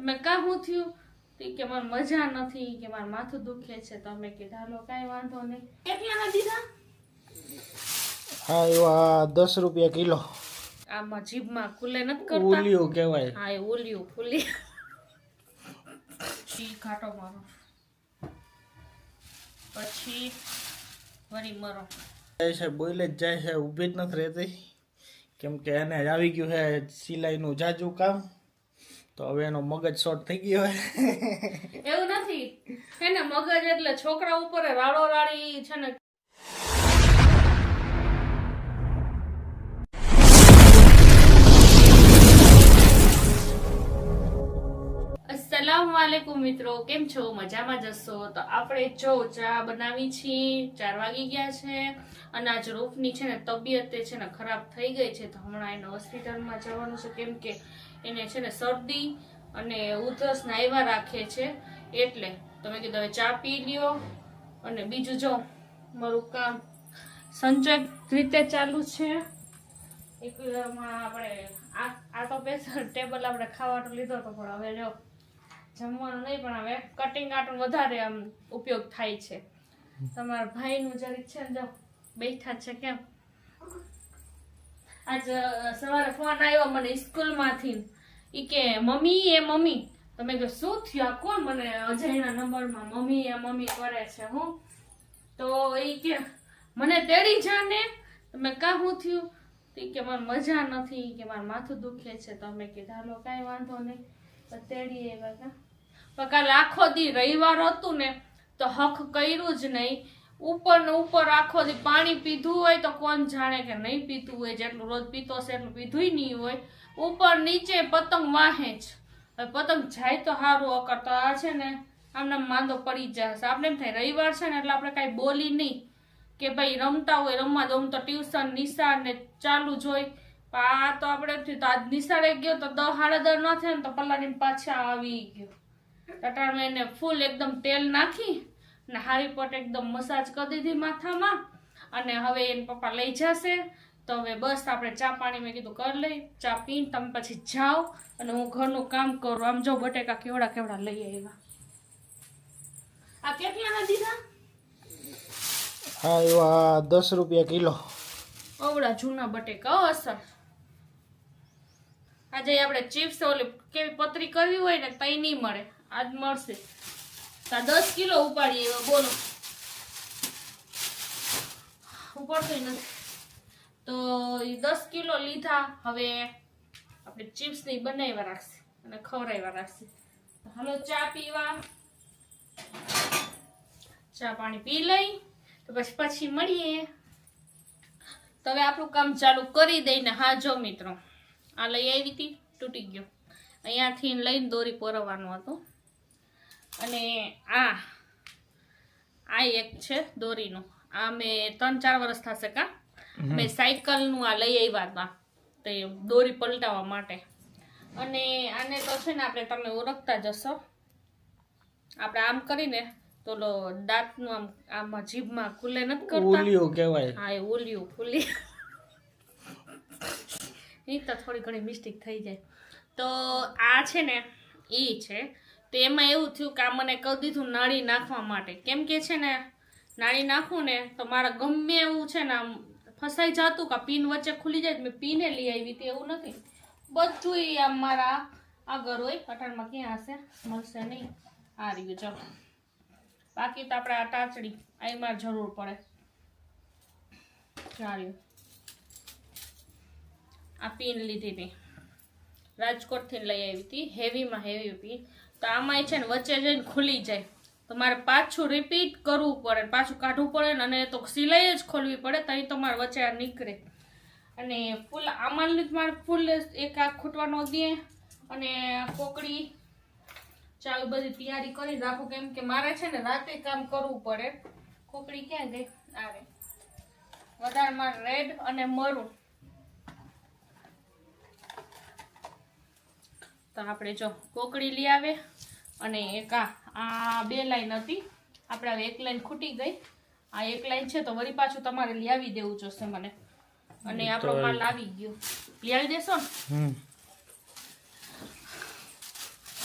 તમે કાં શું થયું કે મને મજા નથી કે મારું માથું દુખે છે તમે કીધા લો કાંઈ વાંધો નહીં. કેટલાના દીધા? હા એવા દસ રૂપિયા કિલો. આમાં જીભમાં ખુલે નથી કરતા. ઉલિયું કહેવાય. હા એ ઓલિયું ફૂલી પછી ઘાટો મારો? પછી વળી મરો. જાય છે બોલે જ જાય છે ઊભી જ નથી રહેતી. કેમ કે એને આવી ગયું છે સિલાઈનું જાજુ કામ. તો હવે એનો મગજ શોર્ટ થઈ ગયો એવું નથી. એને મગજ એટલે છોકરા ઉપર રાડો રાડી છે ને. મિત્રો, કેમ છો? મજામાં જશો તો આપણે જો ચા બનાવી છીએ. ચાર વાગી ગયા છે અને આજ રૂફની છે ને તબિયત છે ને ખરાબ થઈ ગઈ છે. તો હમણાં એને હોસ્પિટલમાં જવાનું છે. કેમ કે એને છે ને શરદી અને ઉધરસ ને આવ્યા રાખે છે. એટલે તમે કીધું હવે ચા પી લ્યો. અને બીજું જો, મારું કામ સંચય રીતે ચાલુ છે. એક આપણે આ આ તો પેસર ટેબલ આપણે ખાવાનું લીધો હતો, પણ હવે જો જમવાનું નહીં, પણ હવે કટિંગ આટું વધારે આમ ઉપયોગ થાય છે. તમારા ભાઈનું જરીક છે ને જો, બેઠા છે કેમ? આજ સવારે ફોન આવ્યો મને સ્કૂલમાંથી. ઈ કે, મમ્મી એ મમ્મી. તમે કે શું થયું? કોણ મને અજયના નંબરમાં મમ્મી એ મમ્મી કરે છે, હું? તો ઈ કે, મને તેડી જા ને તમે કા હું થયું? તો કે, મને મજા નથી. કે, મારું માથું દુખે છે. તો અમે કીધું, હાલો, કાંઈ વાંધો નહીં. તો તેડી એવા કા પણ કાલે આખો દી રવિવાર હતું ને, તો હક કર્યું જ નહીં. ઉપર ને ઉપર આખો દી પાણી પીધું હોય તો કોણ જાણે કે નહીં પીતું હોય. જેટલું રોજ પીતો હશે, એટલું પીધુંય નહીં હોય. ઉપર નીચે પતંગ વાહે જ. પતંગ જાય તો સારું અકર તો આ છે ને, આમને આમ માંદો પડી જશે આપણે એમ થાય, રવિવાર છે ને, એટલે આપણે કાંઈ બોલી નહીં કે ભાઈ રમતા હોય, રમવા દઉં તો ટ્યુશન, નિશાળ ને ચાલુ જ હોય. આ તો આપણે એમ થયું, તો આજ નિશાળે ગયો તો દહ સાડા દહ ન થાય ને તો પલાળીને પાછા આવી ગયો. ટટાળમાં એને ફૂલ એકદમ તેલ નાખી ને હારી પટ એકદમ મસાજ કરી દીધી માથામાં. અને હવે એને પપ્પા લઈ જશે. તો હવે બસ આપણે ચા પાણી મેં કીધું કરી લઈ. ચા પીને તમે પછી જાઓ અને હું ઘરનું કામ કરું. આમ જો બટેકા કેવડા કેવડા લઈ આવ્યા. આ કેટલાના દીધા? હા એવા દસ રૂપિયા કિલો. અવડા જૂના બટેકા અસર આજે આપણે ચિપ્સ ઓલી કેવી પતરી કરવી હોય ને તઈ નહીં મળે. આજ મળશે. તો દસ કિલો ઉપાડીએ એવા બોલો. ઉપાડતોય નથી. તો દસ કિલો લીધા, હવે આપણે ચિપ્સની બનાવ્યા રાખશે અને ખવડાવ્યા રાખશે. હાલો ચા પીવા. ચા પાણી પી લઈ, તો પછી પછી મળીએ. તો હવે આપણું કામ ચાલુ કરી દઈને હા જો મિત્રો. આ લઈ આવી હતી, તૂટી ગયો. અહીંયાથી લઈને દોરી પોરવવાનું હતું. અને આ આ એક છે દોરીનું. આ મેં ત્રણ ચાર વર્ષ થશે કા? મેં સાયકલનું આ લઈ આવ્યા હતા તે દોરી પલટાવવા માટે. અને આને તો છે ને આપણે તમે ઓળખતા જશો આપણે આમ કરીને તો દાંતનું આમ આમાં જીભમાં ખુલ્લે નથી કરતા. ઓલિયો કહેવાય. હા એ ઓલિયો ફૂલી એ તો થોડી ઘણી મિસ્ટેક થઈ જાય. તો આ છે ને એ છે. તો એમાં એવું થયું કે આ મને કહી દીધું નાળી નાખવા માટે. કેમ કે છે ને નાળી નાખું ને તો મારા ગમે એવું છે ને આમ ફસાઈ જતું કે પીન વચ્ચે ખુલી જાય મેં પીને લઈ આવી હતી, એવું નથી. બધું એ આમ મારા આગળ હોય, પઠાણમાં ક્યાં હશે? મળશે નહીં. આ રહ્યું, ચલો. બાકી તો આપણે આ ટાચડી મારે જરૂર પડે. ચાલ્યું આ પીન લીધી હતી રાજકોટથી લઈ આવી હતી. હેવીમાં હેવી પીન તો આમાં છે ને વચ્ચે જઈને ખુલી જાય. તો મારે પાછું રિપીટ કરવું પડે, પાછું કાઢવું પડે અને તો સિલાઈ જ ખોલવી પડે તો મારે વચ્ચે આ નીકળે. અને ફૂલ આમાં મારે ફૂલ એક આ ખૂટવાનો દે અને કોકડી. ચાલ બધી તૈયારી કરી રાખું, કેમ કે મારે છે ને રાતે કામ કરવું પડે. કોકડી ક્યાં ગઈ? આવે. વધારેમાં રેડ અને મરૂન તો આપણે જો કોકડી લઈ આવે અને એક આ આ બે લાઈન હતી. આપણે હવે એક લાઈન ખૂટી ગઈ. આ એક લાઈન છે તો વળી પાછું તમારે લ્યાવી દેવું જોશે મને. અને આપણો માલ આવી ગયો. લઈ દેશો ને?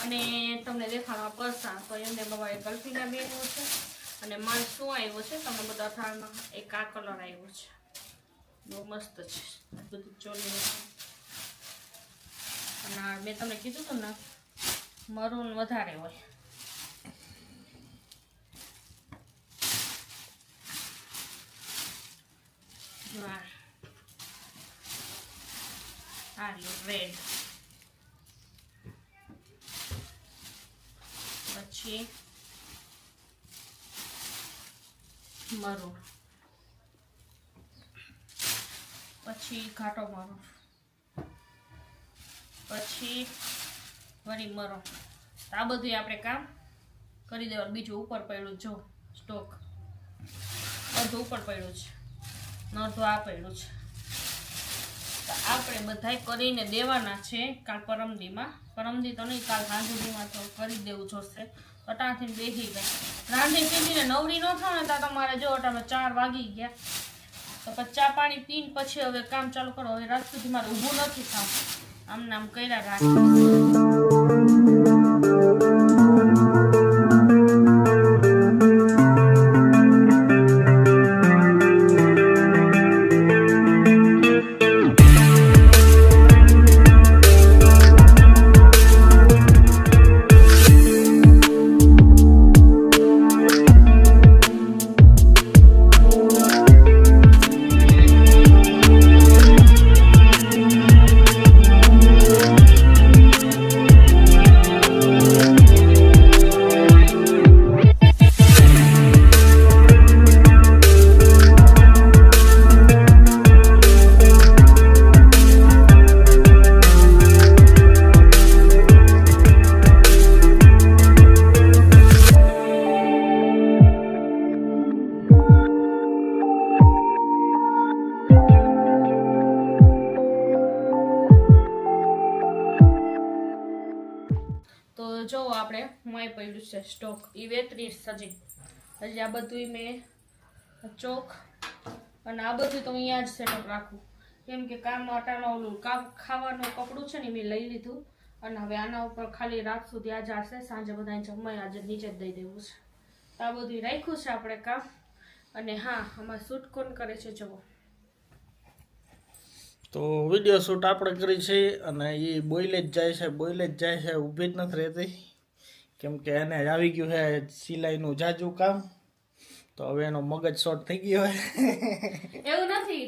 અને તમને દેખાવા પરસા તો એમને બવાએ કલ્પીના બેનું છે. અને માલ શું આવ્યો છે? તમે બધા થાળમાં એક આ કલર આવ્યો છે. બહુ મસ્ત છે. બધું ચોલી અને મેં તમને કીધું હતું ને મરૂન વધારે હોય. જો આ આ રેડ પછી મરો. પછી ઘાટો મરો. પછી વળી મરો. આ બધું આપણે કામ કરી દેવાનું. બીજું ઉપર પડ્યું જો, સ્ટોક. બધું ઉપર પડ્યું છે. અડધું આ પડ્યું છે. તો આપણે બધાય કરીને દેવાના છે. કાલ પરમદીમાં. પરમદી તો નહીં, કાલ સાંજુદીમાં તો કરી દેવું જોશે. અટાણથી બેસી ગઈ રાંધી પીધીને નવરી ન થાવ ને ત્યાં તમારે જો તમે ચાર વાગી ગયા. તો પછી ચા પાણી પીને પછી હવે કામ ચાલુ કરો. હવે રાત સુધી મારે ઊભું નથી થવું આમ નામ કર્યા રાખે. આપણે પડ્યું છે. સ્ટોક એ વેતરી હજી. હજી આ બધું મેં ચોક અને આ બધું તો અહીંયા જ સેટઅપ રાખું. કેમ કે કામ અટાનો ઓલું ખાવાનું કપડું છે ને મેં લઈ લીધું અને હવે આના ઉપર ખાલી રાત સુધી આજે જશે સાંજે બધાને જમવાય, આજે નીચે જ દઈ દેવું છે. તો આ બધું રાખ્યું છે આપણે કામ. અને હા, આમાં શૂટ કોણ કરે છે જવો તો વીડિયો શૂટ આપણે કરી છે અને એ બોઈલે જ જાય છે બોઈલે જ જાય છે, ઊભી જ નથી રહેતી. કેમ કે એને આવી ગયું છે સિલાઈનું જાજુ કામ. તો હવે એનો મગજ શોર્ટ થઈ ગયો એવું નથી.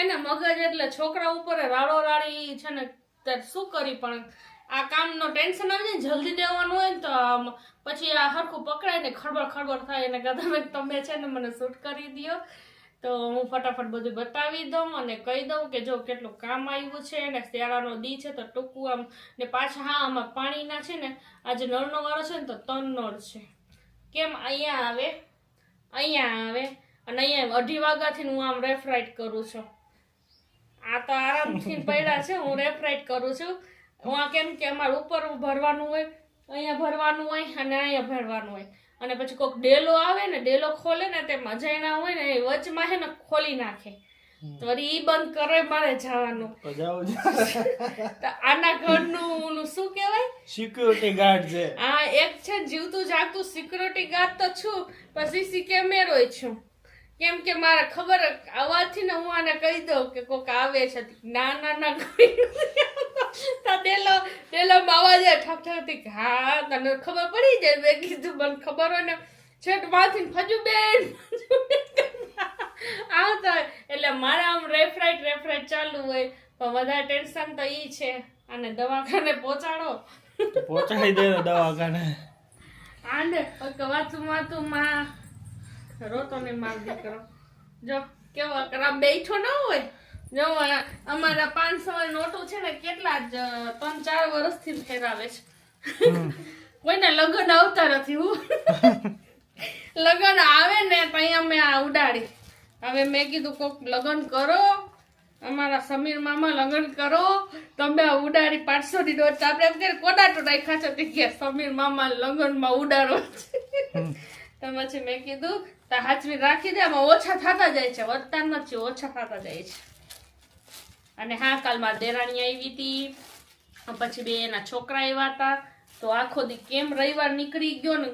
એને મગજ એટલે છોકરા ઉપર રાડો રાડી છે ને શું કરી પણ આ કામનો ટેન્શન આવી જાય જલ્દી દેવાનું હોય ને તો પછી આ હરખું પકડાય ને, ખડબડ ખડબડ થાય એને કદાચ તમે છે ને મને શૂટ કરી દ્યો. તો હું ફટાફટ બધું બતાવી દઉં અને કહી દઉં કે જો કેટલું કામ આવ્યું છે અને શિયાળાનો દી છે તો ટૂંકું આમ ને પાછા હા, આમાં પાણીના છે ને આજે નળનો વાળો છે ને તો ત્રણ નળ છે. કેમ? અહીંયા આવે અહીંયા આવે અને અહીંયા અઢી વાગ્યાથી હું આમ રેફરાઇટ કરું છું. આ તો આરામથી પડ્યા છે, હું રેફરાઇટ કરું છું. હું આ કેમ કે અમારે ઉપર ભરવાનું હોય, અહીંયા ભરવાનું હોય અને અહીંયા ભરવાનું હોય. અને પછી કોઈક ડેલો આવે ને ડેલો ખોલે ને તે મજાના હોય ને એ વચમાં છે ને ખોલી નાખે. તો વળી ઈ બંધ કરે મારે જવાનું. આના ઘરનું શું કહેવાય? સિક્યુરિટી ગાર્ડ છે. આ એક છે જીવતું જાગતું સિક્યુરિટી ગાર્ડ તો છું પણ સીસી કેમેરો છું. કેમ કે મારે ખબર આવાથી ને હું આને કહી દઉં કે કોક આવે છે. ના ના ના તો ડેલો ડેલો અવાજ આવે ઠક ઠક હા તને ખબર પડી જાય? મેં કીધું મને ખબર હોય ને છેટમાંથી ફજુ બેન આવતા હોય. એટલે મારે આમ રેફરાઈટ રેફરાઈટ ચાલુ હોય. પણ વધારે ટેન્શન તો ઈ છે. અને દવાખાને પહોંચાડો. પહોંચાડી દે દવાખાને. આંડે વાતું વાતું માં રોતો તમે માર દીકરો. જો કેવો કરા બેઠો ન હોય. જો અમારા પાંચસો નોટો છે ને કેટલા જ ત્રણ ચાર વર્ષથી ફેરાવે છે. કોઈને લગ્ન આવતા નથી હું. લગ્ન આવે ને ત્યાં અમે આ ઉડાડી. હવે મેં કીધું કોક લગ્ન કરો અમારા સમીર મામા લગ્ન કરો તમે આ ઉડાડી પાંચસો ની નોટ. આપણે એમ કે કોડાટો રાખ્યા છે તે કે સમીર મામા લગ્નમાં ઉડાડો છે. તો પછી મેં કીધું તો હાચવી રાખી દે, આમાં ઓછા થતા જાય છે. વધતા નથી ઓછા થતા જાય છે. અને હા, કાલ મારી દેરાણી આવી હતી. પછી બે એના છોકરા આવ્યા હતા. તો આખો દી કેમ રવિવાર નીકળી ગયો ને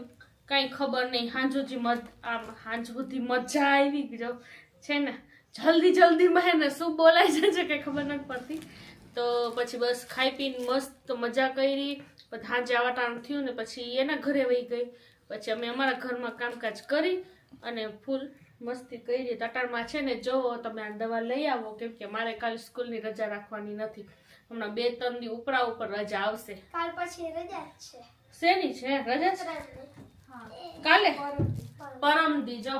કાંઈ ખબર નહીં. હાંજ સુધી મજ, આમ હાંજ સુધી મજા આવી ગયો. છે ને? જલ્દી જલ્દીમાં એને શું બોલાય છે છે કંઈ ખબર નથી પડતી. તો પછી બસ ખાઈ પીને મસ્ત મજા કરી. પછી હાંજે આવટાણ થયું ને પછી એના ઘરે વહી ગઈ. પછી અમે અમારા ઘરમાં કામકાજ કરી અને ફૂલ મસ્તી કરી. તટાણમાં છે ને જોવો તમે આ દવા લઈ આવો કેમ કે મારે કાલ સ્કૂલની રજા રાખવાની નથી. હમણાં બે ત્રણ દી ઉપરા ઉપર રજા આવશે. કાલ પછી રજા છે. શેની છે? રજા છે કાલે? પરમ. દી જો.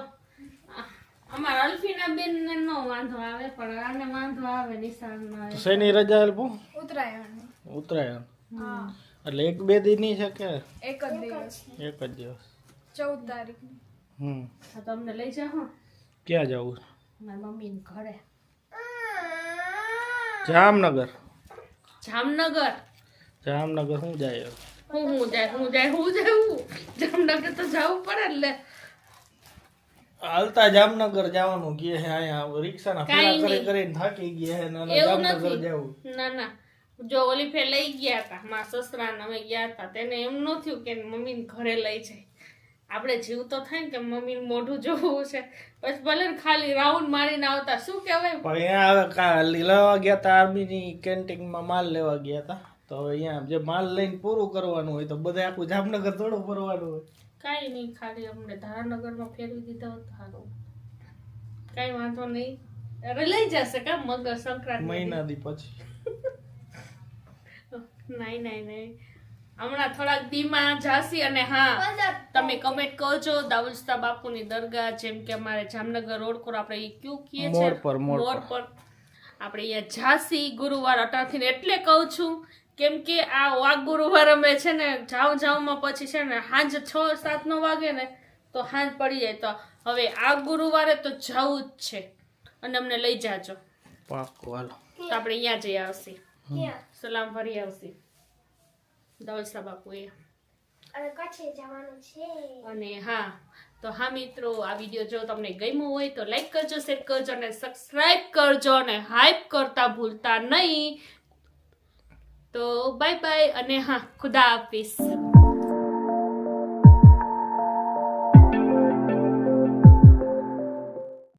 અમારા અલ્ફીના બેન ને નો વાંધો આવે પણ આને વાંધો આવે નિશાન ના શેની રજા અલ્પો? ઉતરાયણ ઉત્તરાયણ. હા. એટલે એક બે દિનની છે કે? એક જ દિવસ. એક જ દિવસ. ચૌદ તારીખ હમ. તમને અમને લઈ જાઓ ક્યાં જવું? મારા મમ્મીને ઘરે. જામનગર. જામનગર? જામનગર શું જાય? હું હું જાય હું જાય હું જવું જામનગર તો જવું પડે એટલે હાલતા જામનગર જવાનું ગયા હે અહીંયા રિક્ષાના ફેરા કરી કરીને થાકી ગયા હે ના જામનગર જવું. ના ના. જો ઓલી ફેર લઈ ગયા હતા મારા સસરાને અમે ગયા હતા તેને એમ ન થયું કે મમ્મીને ઘરે લઈ જાય. આપણે જીવ તો થાય ને કે મમ્મીને મોઢું જોવું છે. પછી ભલે ખાલી રાઉન્ડ મારીને આવતા શું કહેવાય? પણ અહીંયા હવે લીલાવા લેવા ગયા હતા આર્મીની કેન્ટીનમાં માલ લેવા ગયા હતા તો હવે અહીંયા જે માલ લઈને પૂરું કરવાનું હોય તો બધે આખું જામનગર થોડું ફરવાનું હોય. કાંઈ નહીં ખાલી અમને ધારાનગરમાં ફેરવી દીધા હોત સારું કાંઈ વાંધો નહીં. અરે લઈ જશે કા મગર સંક્રાંત મહિના દી પછી. નહીં નહીં નહીં. હમણાં થોડાક દીમાં જાસી અને હા તમે કમેન્ટ કરજો દાઉલસ્તા બાપુની દરગાહ જેમ કે અમારે જામનગર રોડ પર આપણે એ ક્યુ કીએ છે? મોડ પર, આપણે અહીંયા ઝાંસી ગુરુવાર અટાથી એટલે કહું છું કેમ કે આ વાઘ ગુરુવાર અમે છે ને જાઉં જાઉંમાં પછી છે ને સાંજ છ સાત નો વાગે ને તો સાંજ પડી જાય. તો હવે આ ગુરુવારે તો જવું જ છે. અને અમને લઈ જાજો. પાકું હાલો. તો આપણે અહીંયા જઈ આવશે? સલામ ફરી આવશે દાઉલસ્તા બાપુએ અને હા તો હા મિત્રો આ વીડિયો જો તમને ગમ્યો હોય તો લાઈક કરજો શેર કરજો અને સબસ્ક્રાઇબ કરજો અને હાઈપ કરતા ભૂલતા નહીં તો બાય બાય અને હા ખુદા હાફિઝ